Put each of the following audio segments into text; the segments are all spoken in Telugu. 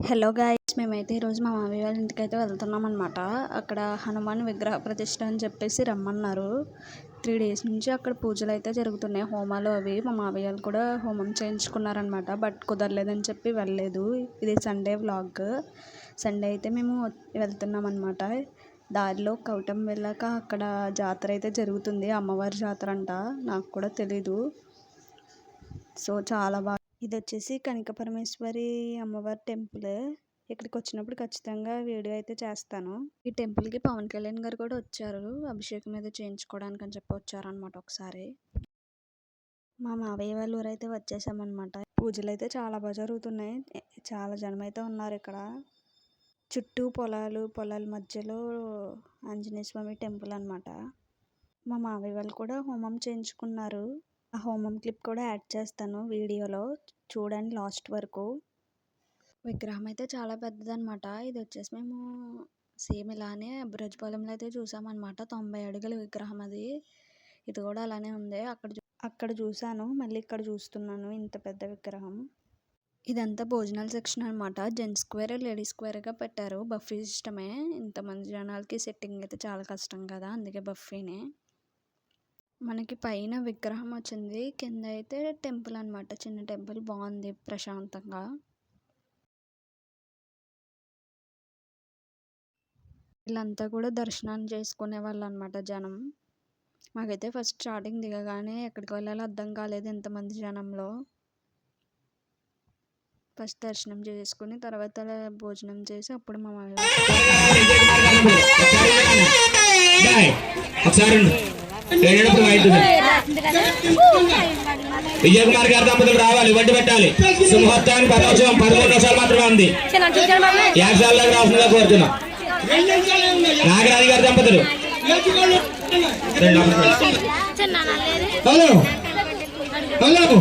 హలో గాయ్స్ మేమైతే ఈరోజు మా మామయ్య వాళ్ళ ఇంటికి అయితే వెళ్తున్నాం అనమాట అక్కడ హనుమాన్ విగ్రహ ప్రతిష్ట అని చెప్పేసి రమ్మన్నారు. త్రీ డేస్ నుంచి అక్కడ పూజలు అయితే జరుగుతున్నాయి. హోమాలు అవి మా మామయ్య వాళ్ళు కూడా హోమం చేయించుకున్నారనమాట బట్ కుదరలేదని చెప్పి వెళ్ళలేదు. ఇది సండే వ్లాగ్. సండే అయితే మేము వెళ్తున్నాం అనమాట దారిలో కౌటం వెళ్ళాక అక్కడ జాతర అయితే జరుగుతుంది. అమ్మవారి జాతర అంట. నాకు కూడా తెలీదు. సో చాలా బాగా ఇది వచ్చేసి కనక పరమేశ్వరి అమ్మవారి టెంపుల్. ఇక్కడికి వచ్చినప్పుడు ఖచ్చితంగా వీడియో అయితే చేస్తాను. ఈ టెంపుల్కి పవన్ కళ్యాణ్ గారు కూడా వచ్చారు. అభిషేకం మీద చేయించుకోవడానికి అని చెప్పి వచ్చారనమాట ఒకసారి. మా మావయ్య వాళ్ళ ఊరు అయితే వచ్చేసామన్నమాట. పూజలు అయితే చాలా బాగా జరుగుతున్నాయి. చాలా జనం అయితే ఉన్నారు ఇక్కడ. చుట్టూ పొలాలు పొలాల మధ్యలో ఆంజనేయ స్వామి టెంపుల్ అనమాట మా మావయ్య వాళ్ళు కూడా హోమం చేయించుకున్నారు. హోమం క్లిప్ కూడా యాడ్ చేస్తాను వీడియోలో. చూడండి లాస్ట్ వరకు. విగ్రహం అయితే చాలా పెద్దదనమాట ఇది వచ్చేసి మేము సేమ్ ఇలానే బ్రజపాలెంలో అయితే చూసామన్నమాట. తొంభై అడుగుల విగ్రహం అది. ఇది కూడా అలానే ఉంది. అక్కడ అక్కడ చూశాను మళ్ళీ ఇక్కడ చూస్తున్నాను ఇంత పెద్ద విగ్రహం. ఇదంతా భోజనాల సెక్షన్ అనమాట జెంట్స్ స్క్వేర్ లేడీస్ స్క్వేర్గా పెట్టారు. బఫీ సిస్టమే. ఇంతమంది జనాలకి సెట్టింగ్ అయితే చాలా కష్టం కదా. అందుకే బఫీనే. మనకి పైన విగ్రహం వచ్చింది. కింద అయితే టెంపుల్ అనమాట చిన్న టెంపుల్ బాగుంది ప్రశాంతంగా. వీళ్ళంతా కూడా దర్శనాన్ని చేసుకునే వాళ్ళు అనమాట జనం. మాకైతే ఫస్ట్ స్టార్టింగ్ దిగగానే ఎక్కడికి వెళ్ళాలో అర్థం కాలేదు ఎంతమంది జనంలో. ఫస్ట్ దర్శనం చేసుకుని తర్వాత భోజనం చేసి అప్పుడు మా విజయ్ కుమార్ గారి దంపతులు రావాలి వడ్డీ పెట్టాలి. సింహత్వానికి పదోత్సవం పదమూడు నిమిషాలు మాత్రమే ఉంది. యాక్షాల్లోకి రావాల్సిందిగా కోరుతున్నాం. నాగరాజు గారి దంపతులు. హలో. హలో.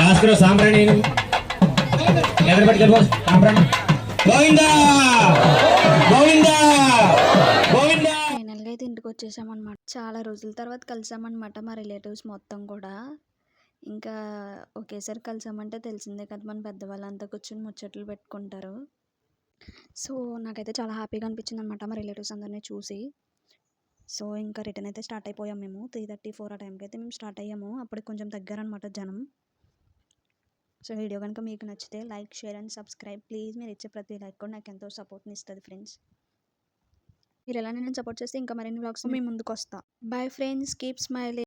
భాస్కర్ సాంబ్రాణి ఎదురు సాంబ్రాణి. గోవిందా! గోవిందా! వచ్చేసామన్నమాట. చాలా రోజుల తర్వాత కలిసామన్నమాట మా రిలేటివ్స్ మొత్తం కూడా. ఇంకా ఒకేసారి కలిసామంటే తెలిసిందే కదా మన పెద్దవాళ్ళంతా కూర్చొని ముచ్చట్లు పెట్టుకుంటారు. సో నాకైతే చాలా హ్యాపీగా అనిపించింది అనమాట మా రిలేటివ్స్ అందరినీ చూసి. సో ఇంకా రిటర్న్ అయితే స్టార్ట్ అయిపోయాం మేము. త్రీ థర్టీ ఫోర్ ఆ టైంకి అయితే మేము స్టార్ట్ అయ్యాము. అప్పటికి కొంచెం తగ్గారనమాట జనం. సో వీడియో కనుక మీకు నచ్చితే like share and subscribe. Please మీరు ఇచ్చే ప్రతి లైక్ కూడా నాకు ఎంతో సపోర్ట్ని ఇస్తుంది ఫ్రెండ్స్. మీరు ఎలా నేను సపోర్ట్ చేస్తే ఇంకా మరిన్ని వ్లాగ్స్ మీ ముందుకు వస్తా బాయ్ ఫ్రెండ్స్ కీప్ స్మైలింగ్.